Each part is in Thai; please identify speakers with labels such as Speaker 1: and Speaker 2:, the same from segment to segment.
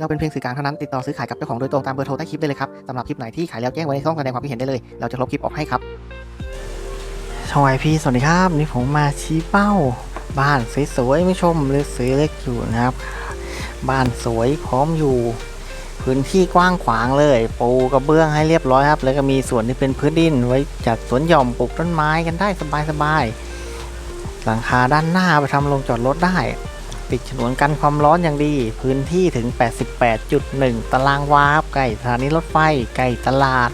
Speaker 1: เราเป็นเพียงสื่อกลางเท่านั้นติดต่อซื้อขายกับเจ้าของโดยตรงตามเบอร์โทรใต้คลิปได้เลยครับสำหรับคลิปไหนที่ขายแล้วแจ้งไว้ในช่องแสดงความคิดเห็นได้เลย เราจะลบคลิปออกให้ครับชองไอพีสวัสดีครับนี่ผมมาชี้เป้า บ้านสวยๆไม่ชมเลยสวยเล็กอยู่นะครับ บ้านสวยพร้อมอยู่ พื้นที่กว้างขวางเลยปูกระเบื้องให้เรียบร้อยครับ แล้วก็มีส่วนที่เป็นพื้นดินไว้จัดสวนหย่อมปลูกต้นไม้กันได้สบายๆหลังคาด้านหน้าไปทำโรงจอดรถได้ ติดฉนวนกันความร้อนอย่างดี พื้นที่ถึง 88.1 ตารางวาครับใกล้สถานีรถไฟใกล้ตลาด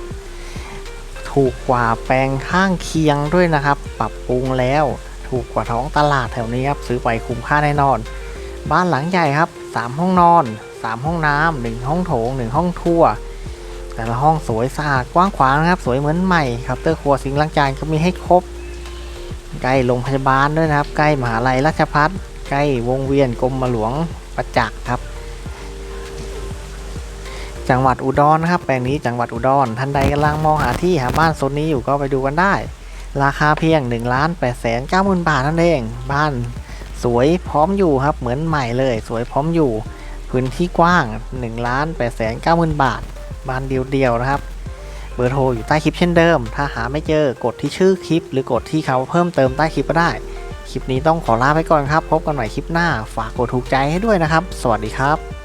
Speaker 1: ถูกกว่าแปลงข้างเคียงด้วยนะครับ ปรับปรุงแล้ว ถูกกว่าท้องตลาดแถวนี้ครับ ซื้อไปคุ้มค่าแน่นอน บ้านหลังใหญ่ครับ 3 ห้องนอน 3 ห้องน้ำ1ห้องโถง 1 ห้องทัวแต่ละห้องสวยสะอาดกว้างขวางนะครับ สวยเหมือนใหม่ครับเตอร์ครัวสิงล้างจานก็มีให้ครบใกล้โรงพยาบาลด้วยนะครับ ใกล้มหาลัยราชพัฒ ใกล้วงเวียนกรมหลวงประจักษ์ครับ จังหวัดอุดรนะครับ แปลงนี้จังหวัดอุดรท่านใดกำลังมองหาที่หาบ้านโซนนี้อยู่ก็ไปดูกันได้ ราคาเพียง1นึ่งล้านแปดแสนเก้าหมื่นบาทนั่นเอง บ้านสวยพร้อมอยู่ครับเหมือนใหม่เลย สวยพร้อมอยู่ พื้นที่กว้าง1นึ่งล้านแปดแสนเก้าหมื่นบาท บ้านเดียวๆนะครับเบอร์โทรอยู่ใต้คลิปเช่นเดิม ถ้าหาไม่เจอกดที่ชื่อคลิป หรือกดที่เขาเพิ่มเติมใต้คลิปก็ได้ คลิปนี้ต้องขอลาไปก่อนครับ พบกันใหม่คลิปหน้า ฝากกดถูกใจให้ด้วยนะครับ สวัสดีครับ